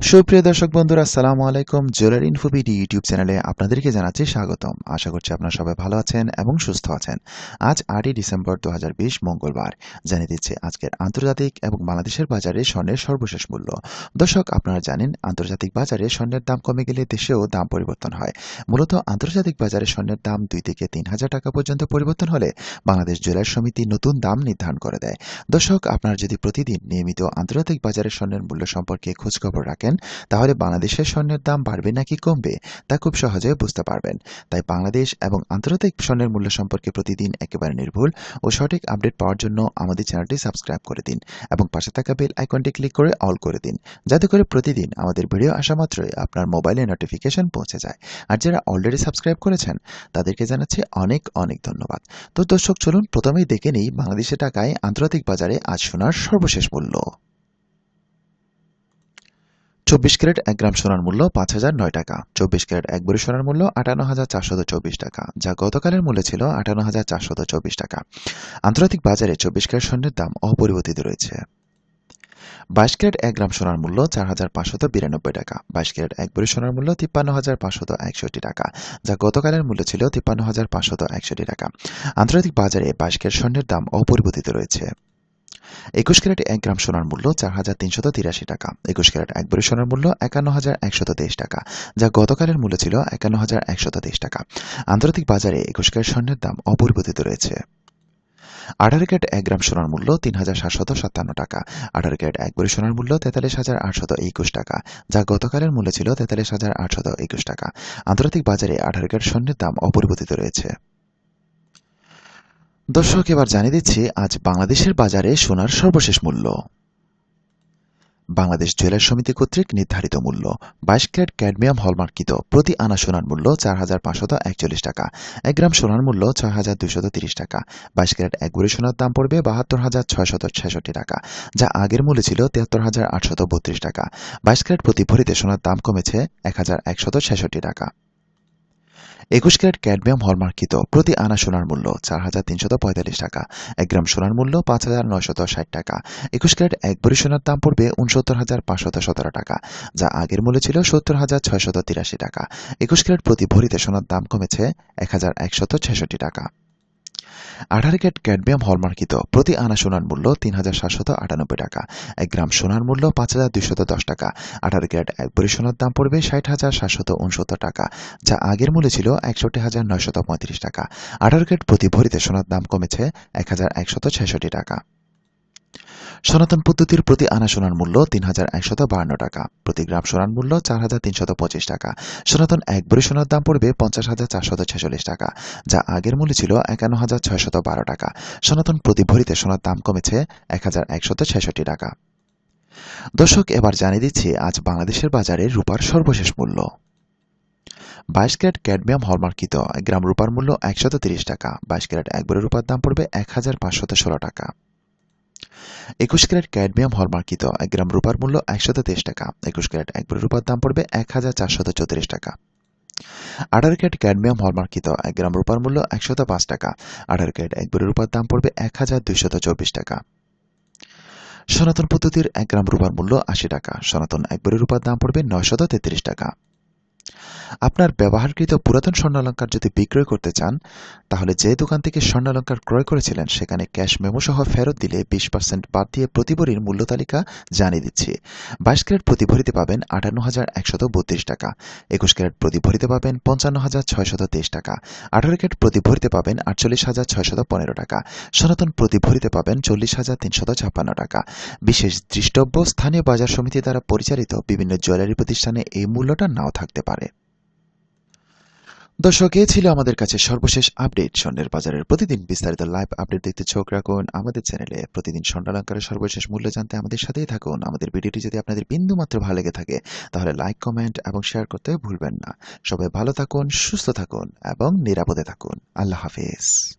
সুপ্রিয় দর্শক বন্ধুরা, আসসালামু আলাইকুম। জুয়েলারি ইনফোবিডি ইউটিউব চ্যানেলে আপনাদেরকে জানাচ্ছি স্বাগতম। আশা করছি আপনারা সবাই ভালো আছেন এবং সুস্থ আছেন। আজ আটই ডিসেম্বর দু হাজার বিশ, মঙ্গলবার। জানিয়ে দিচ্ছে, আজকের আন্তর্জাতিক এবং বাংলাদেশের বাজারে স্বর্ণের সর্বশেষ মূল্য। দর্শক, আপনারা জানেন, আন্তর্জাতিক বাজারে স্বর্ণের দাম কমে গেলে দেশেও দাম পরিবর্তন হয়। মূলত আন্তর্জাতিক বাজারে স্বর্ণের দাম দুই থেকে তিন হাজার টাকা পর্যন্ত পরিবর্তন হলে বাংলাদেশ জুয়েলারি সমিতি নতুন দাম নির্ধারণ করে দেয়। দর্শক, আপনারা যদি প্রতিদিন নিয়মিত আন্তর্জাতিক বাজারে স্বর্ণের মূল্য সম্পর্কে খোঁজখবর রাখেন তাহলে বাংলাদেশের স্বর্ণের দাম বাড়বে নাকি কমবে, তা খুব সহজে বুঝতে পারবেন। তাই বাংলাদেশ এবং আন্তর্জাতিক স্বর্ণের মূল্য সম্পর্কে প্রতিদিন একেবারে নির্ভুল ও সঠিক আপডেট পাওয়ার জন্য আমাদের চ্যানেলটি সাবস্ক্রাইব করে দিন এবং পাশে থাকা বেল আইকনটি ক্লিক করে অল করে দিন, যাতে করে প্রতিদিন আমাদের ভিডিও আসা মাত্রই আপনার মোবাইলে নোটিফিকেশন পৌঁছে যায়। আর যারা অলরেডি সাবস্ক্রাইব করেছেন, তাদেরকে জানাচ্ছি অনেক অনেক ধন্যবাদ। তো দর্শক, চলুন প্রথমেই দেখে নিই বাংলাদেশের টাকায় আন্তর্জাতিক বাজারে আজ সোনার সর্বশেষ মূল্য। চব্বিশ ক্যারেট এক গ্রাম সোনার মূল্য পাঁচ হাজার নয় টাকা। চব্বিশ ক্যারেট এক বড়ি সোনার মূল্য আটান্ন হাজার চারশত চব্বিশ টাকা, যা গতকালের মূল্য ছিল আটান্ন হাজার চারশত চব্বিশ টাকা। আন্তর্জাতিক বাজারে চব্বিশ ক্যারেট স্বর্ণের দাম অপরিবর্তিত রয়েছে। বাইশ ক্যারেট এক গ্রাম সোনার মূল্য চার হাজার পাঁচশত বিরানব্বই টাকা, বাইশ ক্যারেট এক বড়ি সোনার মূল্য তিপ্পান্ন হাজার পাঁচশত একষট্টি টাকা, যা গতকালের মূল্য ছিল তিপ্পান্ন হাজার পাঁচশত একষট্টি টাকা। আন্তর্জাতিক বাজারে বাইশ ক্যারেট স্বর্ণের দাম অপরিবর্তিত রয়েছে। একুশ ক্যারেট এক গ্রাম সোনার মূল্য চার হাজার তিনশত তিরাশি টাকা। একুশ ক্যারেট এক বড়ি সোনার মূল্য একান্ন হাজার একশত তেইশ টাকা, যা গতকালের মূল্য ছিল একান্ন হাজার একশত তেইশ টাকা। আন্তর্জাতিক বাজারে একুশ ক্যারেট স্বর্ণের দাম অপরিবর্তিত রয়েছে। আঠারো ক্যারেট এক গ্রাম সোনার মূল্য তিন হাজার সাতশত সাতান্ন টাকা, আঠারো ক্যারেট এক বড়ি সোনার মূল্য তেতাল্লিশ হাজার আটশত একুশ টাকা, যা গতকালের মূল্য ছিল তেতাল্লিশ হাজার আটশত একুশ টাকা। আন্তর্জাতিক বাজারে আঠারো ক্যারেট স্বর্ণের দাম অপরিবর্তিত রয়েছে। দর্শক, এবার জানিয়ে দিচ্ছি, আজ বাংলাদেশের বাজারে সোনার সর্বশেষ মূল্য। বাংলাদেশ জুয়েলার সমিতি কর্তৃক নির্ধারিত মূল্য, বাইশ ক্যারেট ক্যাডমিয়াম হলমার্কিত প্রতি আনা সোনার মূল্য চার হাজার পাঁচশত একচল্লিশ টাকা। এক গ্রাম সোনার মূল্য ছয় হাজার দুইশত তিরিশ টাকা। বাইশ ক্যারেট এক গুড়ি সোনার দাম পড়বে বাহাত্তর হাজার ছয়শত ছেষট্টি টাকা, যা আগের মূল্য ছিল তিয়াত্তর হাজার আটশত বত্রিশ টাকা। বাইশ ক্যারেট প্রতি ভরিতে সোনার দাম কমেছে এক হাজার একশত ছেষট্টি টাকা। একুশ ক্যারেট ক্যাডমিয়াম হলমার্কিত প্রতি আনা সোনার মূল্য চার হাজার তিনশত পঁয়তাল্লিশ টাকা। এক গ্রাম সোনার মূল্য পাঁচ হাজার নয়শত ষাট টাকা। একুশ ক্যারেট এক ভরি সোনার দাম পড়বে উনসত্তর হাজার পাঁচশত সতেরো টাকা, যা আগের মূল্য ছিল সত্তর হাজার ছয়শত তিরাশি টাকা। একুশ ক্যারেট প্রতি ভরিতে সোনার দাম কমেছে এক হাজার একশত ছেষট্টি টাকা। আঠারো ক্যারেট ক্যাডমিয়াম হলমার্কিত। প্রতি আনা সোনার মূল্য তিন হাজার সাতশত আটানব্বই টাকা। এক গ্রাম সোনার মূল্য পাঁচ হাজার দুইশত দশ টাকা। আঠারো ক্যারেট এক বড়ি সোনার দাম পড়বে ষাট হাজার সাতশত উনসত্তর টাকা, যা আগের মূল্য ছিল একষট্টি হাজার নয়শত পঁয়ত্রিশ টাকা। আঠারো ক্যারেট প্রতি ভরিতে সোনার দাম কমেছে এক হাজার একশত ছেষট্টি টাকা। সনাতন পদ্ধতির প্রতি আনা সোনার মূল্য তিন হাজার একশত বাহান্ন টাকা। প্রতি গ্রাম সোনার মূল্য চার হাজার তিনশত পঁচিশ টাকা। সনাতন এক ভরি সোনার দাম পড়বে পঞ্চাশ হাজার চারশত ছেচল্লিশ টাকা, যা আগের মূল্য ছিল একান্ন হাজার ছয়শত বারো টাকা। সনাতন প্রতি ভরিতে সোনার দাম কমেছে এক হাজার একশত ছেষট্টি টাকা। দর্শক, এবার জানিয়ে দিচ্ছি, আজ বাংলাদেশের বাজারে রূপার সর্বশেষ মূল্য। বাইশ ক্যারেট ক্যাডমিয়াম হলমার্কিত গ্রাম রূপার মূল্য একশত তিরিশ টাকা। বাইশ ক্যারেট এক বড়ি রূপার দাম পড়বে এক হাজার পাঁচশত ষোলো টাকা। একুশ ক্যারেট ক্যাডমিয়াম হলমার্কিত এক গ্রাম রূপার মূল্য একশত তেইশ টাকা। একুশ ক্যারেট এক বড়ি রূপার দাম পড়বে এক হাজার চারশত চৌত্রিশ টাকা। আঠারো ক্যারেট ক্যাডমিয়াম হলমার্কিত এক গ্রাম রূপার মূল্য একশত পাঁচ টাকা। আঠারো ক্যারেট এক বড়ি রূপার দাম পড়বে এক হাজার দুইশত চব্বিশ টাকা। সনাতন পদ্ধতির এক গ্রাম রূপার মূল্য আশি টাকা। সনাতন এক বড়ি রূপার দাম পড়বে নয়শত তেত্রিশ টাকা। আপনার ব্যবহারকৃত পুরাতন স্বর্ণালঙ্কার যদি বিক্রয় করতে চান, তাহলে যে দোকান থেকে স্বর্ণালঙ্কার ক্রয় করেছিলেন, সেখানে ক্যাশ মেমো সহ ফেরত দিলে বিশ পার্সেন্ট বাদ দিয়ে প্রতিভরির মূল্য তালিকা জানিয়ে দিচ্ছি। বাইশ ক্যারেট প্রতি ভরিতে পাবেন আটান্ন হাজার একশত বত্রিশ টাকা, একুশ ক্যারেট প্রতি ভরিতে পাবেন পঞ্চান্ন হাজার ছয়শত তেইশ টাকা, আঠারো ক্যারেট প্রতি ভরিতে পাবেন আটচল্লিশ হাজার ছয়শত পনেরো টাকা, সনাতন প্রতি ভরিতে পাবেন চল্লিশ হাজার তিনশত ছাপ্পান্ন টাকা। বিশেষ দৃষ্টব্য স্থানীয় বাজার সমিতি দ্বারা পরিচালিত বিভিন্ন জুয়েলারি প্রতিষ্ঠানে এই মূল্যটা নাও থাকতে পারে। দর্শক, এ ছিল আমাদের কাছে সর্বশেষ আপডেট। স্বর্ণের বাজারের প্রতিদিন বিস্তারিত লাইভ আপডেট দেখতে চোখ রাখুন আমাদের চ্যানেলে প্রতিদিন স্বর্ণালঙ্কারের সর্বশেষ মূল্য জানতে আমাদের সাথেই থাকুন। আমাদের ভিডিওটি যদি আপনাদের বিন্দু মাত্র ভালো লেগে থাকে, তাহলে লাইক কমেন্ট এবং শেয়ার করতে ভুলবেন না। সবাই ভালো থাকুন, সুস্থ থাকুন এবং নিরাপদে থাকুন। আল্লাহ হাফিজ।